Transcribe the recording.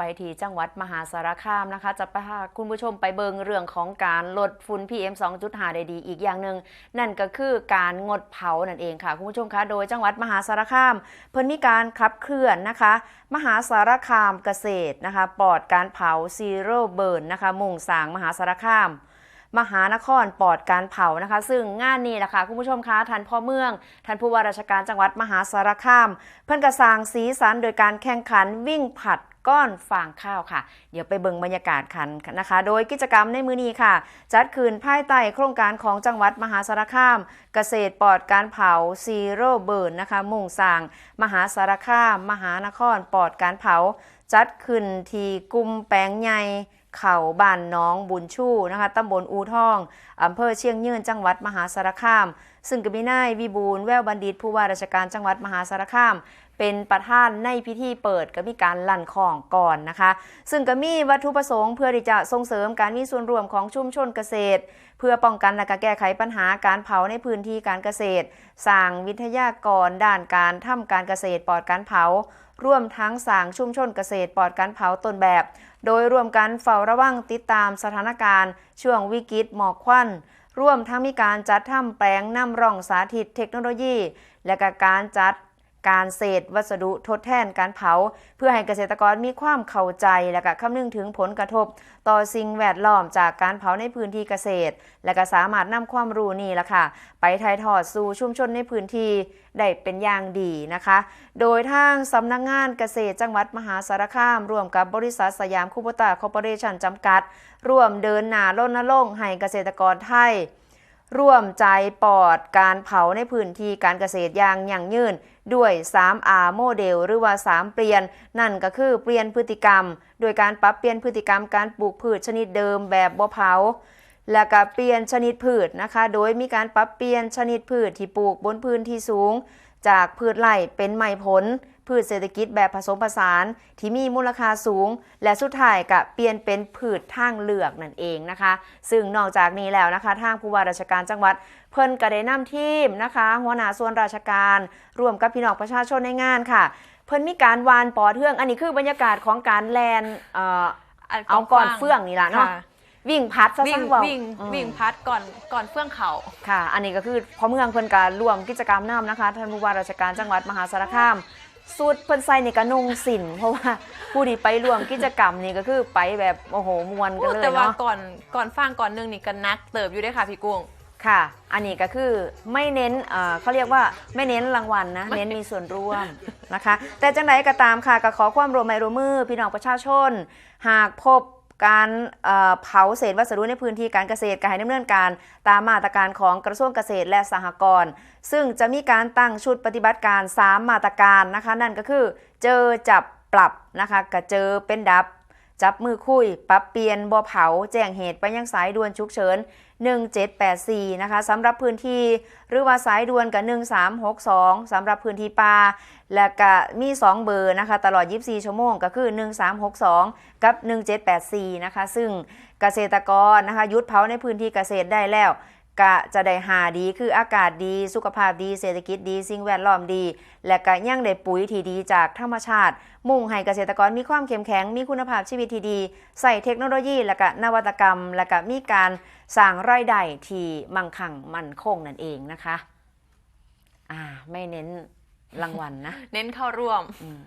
ไปที่จังหวัดมหาสารคามนะคะ จะพาคุณผู้ชมไปเบิงเรื่องของการลดฝุ่น PM 2.5 ได้ดี อีกอย่างหนึ่งนั่นก็คือการงดเผานั่นเองค่ะ คุณผู้ชมคะโดยจังหวัดมหาสารคาม เพิ่นมีการขับเคลื่อนนะคะ มหาสารคามเกษตรนะคะปลอดการเผาซีโร่เบิร์นนะคะมุ่งสร้างมหาสารคามมหานครปลอดการเผานะคะ ซึ่งงานนี้แหละคะคุณผู้ชมคะท่านพ่อเมืองท่านผู้ว่าราชการจังหวัดมหาสารคาม เพื่อนกระสางสีสันโดยการแข่งขันวิ่งผัด ก้อนฟางข้าวค่ะ เดี๋ยวไปเบิ่งบรรยากาศกันนะคะ โดยกิจกรรมในมือนี้ค่ะ จัดคืนภายใต้โครงการของจังหวัดมหาสารคาม เกษตรปลอดการเผาซีโร่เบิร์นนะคะ มุ่งสร้าง มหาสารคาม มหานครปลอดการเผา จัดขึ้นที่กุมแปลงใหญ่เขาบ้านน้องบุญชูนะคะตำบลอูทองอำเภอเชียงยืนจังหวัดมหาสารคามซึ่งก็มีนายวิบูลแววบัณฑิตผู้ว่าราชการจังหวัดมหาสารคาม เป็นประธานในพิธีเปิดก็มีการลั่นของก่อนนะคะ ซึ่งก็มีวัตถุประสงค์เพื่อที่จะส่งเสริมการมีส่วนร่วมของชุมชนเกษตร เพื่อป้องกันและก็แก้ไขปัญหาการเผาในพื้นที่การเกษตรสร้างวิทยากรด้านการทำการเกษตรปลอดการเผาร่วมทั้งสร้างชุมชนเกษตรปลอดการเผาต้นแบบ โดยรวมกันเฝ้าระวังติดตามสถานการณ์ ช่วงวิกฤตหมอกควัน ร่วมทั้งมีการจัดทำแปลงนำร่องสาธิตเทคโนโลยี และกการจัด การเศษวัสดุทดแทนการเผา เพื่อให้เกษตรกรมีความเข้าใจและก็คำนึงถึงผลกระทบ ต่อสิ่งแวดล้อมจากการเผาในพื้นที่เกษตร และก็สามารถนำความรู้นี่ละค่ะ ไปถ่ายทอดสู่ชุมชนในพื้นที่ได้เป็นอย่างดีนะคะ โดยทางสำนักงงานเกษตรจังหวัดมหาสารคาม ร่วมกับบริษัทสยามคูโบตาคอร์ปอเรชั่นจำกัด ร่วมเดินหน้ารณรงค์ให้เกษตรกรไทย ร่วมใจปอดการเผาในพื้นที่การเกษตรอย่างยั่งยืน ด้วย 3R โมเดล หรือว่า 3 เปลี่ยน นั่นก็คือเปลี่ยนพฤติกรรม โดยการปรับเปลี่ยนพฤติกรรมการปลูกพืชชนิดเดิมแบบบ่เผาและก็เปลี่ยนชนิดพืชนะคะ โดยมีการปรับเปลี่ยนชนิดพืชที่ปลูกบนพื้นที่สูง จากพืชไร่เป็นไม้ผล พืชเศรษฐกิจแบบผสมผสาน ที่มีมูลค่าสูง และสุดท้ายก็เปลี่ยนเป็นพืชทางเลือกนั่นเองนะคะ ซึ่งนอกจากนี้แล้วนะคะ ทางผู้ว่าราชการจังหวัดเพิ่นก็ได้นำทีมนะคะ หัวหน้าส่วนราชการร่วมกับพี่น้องประชาชนในงานค่ะ เพิ่นมีการวานปอเทือง อันนี้คือบรรยากาศของการแลนเอ่อเอาก่อนเฟื่องนี่ล่ะเนาะค่ะวิ่งพัดซะวิ่สั่งงเว้าวิ่งอืมวิ่งพัดก่อนก่อนเฟื่องเขาค่ะ อันนี้ก็คือพอเมืองเพิ่นการร่วมกิจกรรมนำนะคะท่านผู้ว่าราชการจังหวัดมหาสารคาม สูตรเพิ่นใส่ในกระนงสินเพราะว่าผู้ที่ไปร่วมกิจกรรมนี่ก็คือไปแบบโอ้โหมวนกันเลยแต่ว่าเนาะก่อนก่อนฟังก่อนหนึงนี่กันนักเติบอยู่ด้วยค่ะพี่กุ้ง ค่ะ อันนี้ก็คือไม่เน้นเอ่อเขาเรียกว่าไม่เน้นรางวัลนะไม่เน้นมีส่วนร่วมนะคะ แต่จังไดก็ตามค่ะก็ขอความร่วมไมือร่วมมือพี่น้องประชาชน หากพบ การเผาเศษวัสดุในพื้นที่การเกษตรการให้ดำเนินการตามมาตรการของกระทรวงเกษตรและสหกรณ์ซึ่งจะมีการตั้งชุดปฏิบัติการ 3 มาตรการนะคะ นั่นก็คือเจอจับปรับนะคะกับเจอเป็นดับ จับมือคุย ปรับเปลี่ยนบ่อเผา แจ้งเหตุไปยังสายด่วนฉุกเฉิน 1784 นะคะสำหรับพื้นที่หรือว่าสายด่วนกับ 1362สำหรับพื้นที่ป่าและก็มี 2 เบอร์นะคะ ตลอด 24 ชั่วโมงก็คือ 1362 กับ 1784 นะคะ ซึ่งเกษตรกรนะคะยุดเผาในพื้นที่เกษตรได้แล้ว ก็จะได้หาดีคืออากาศดี สุขภาพดี เศรษฐกิจดี สิ่งแวดล้อมดี และก็ยังได้ปุ๋ยที่ดีจากธรรมชาติ มุ่งให้เกษตรกรมีความเข้มแข็ง มีคุณภาพชีวิตที่ดี ใส่เทคโนโลยี และก็นวัตกรรม และก็มีการสร้างรายได้ที่มั่งคั่งมั่นคงนั่นเองนะคะ อ่า ไม่เน้นรางวัลนะ เน้นเข้าร่วมอืม